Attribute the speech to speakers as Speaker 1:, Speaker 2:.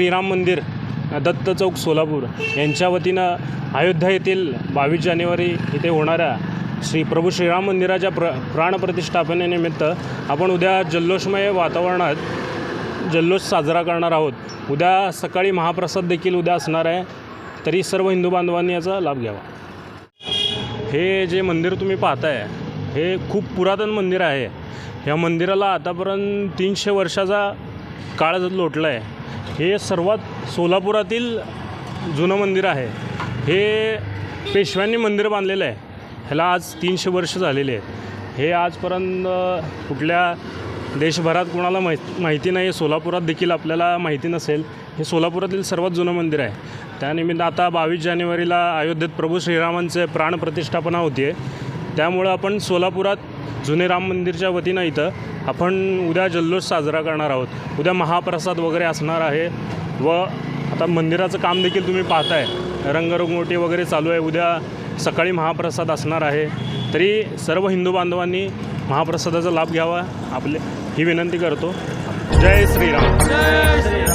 Speaker 1: श्रीराम मंदिर दत्त चौक सोलापूर यांच्या वतीनं अयोध्या येथील बावीस जानेवारी इथे होणाऱ्या श्री प्रभू श्रीराम मंदिराच्या प्र प्राणप्रतिष्ठापनेनिमित्त आपण उद्या जल्लोषमय वातावरणात जल्लोष साजरा करणार आहोत. उद्या सकाळी महाप्रसाद देखील उद्या असणार आहे. तरी सर्व हिंदू बांधवांनी याचा लाभ घ्यावा. हे जे मंदिर तुम्ही पाहताय हे खूप पुरातन मंदिर आहे. या मंदिराला आतापर्यंत तीनशे वर्षाचा काळ लोटला आहे हे सर्वात सोलापुरातील जुनं मंदिर आहे. हे पेशव्यांनी मंदिर बांधलेलं आहे. ह्याला आज तीनशे वर्ष झालेले आहेत हे आजपर्यंत कुठल्या देशभरात कोणाला माहि माहिती नाही सोलापुरात देखील आपल्याला माहिती नसेल. हे सोलापुरातील सर्वात जुनं मंदिर आहे. त्यानिमित्त आता बावीस जानेवारीला अयोध्येत प्रभू श्रीरामांचे प्राणप्रतिष्ठापना होती आहे त्यामुळं आपण सोलापुरात जुने राम मंदिरच्या वतीनं इथं आपण उद्या जल्लोष साजरा करणार आहोत. उद्या महाप्रसाद वगैरे असणार आहे व आता मंदिराचं काम देखील तुम्ही पाहताय. रंगरंगोटी वगैरे चालू आहे. उद्या सकाळी महाप्रसाद असणार आहे. तरी सर्व हिंदू बांधवांनी महाप्रसादाचा लाभ घ्यावा. आपले ही विनंती करतो. जय श्रीराम.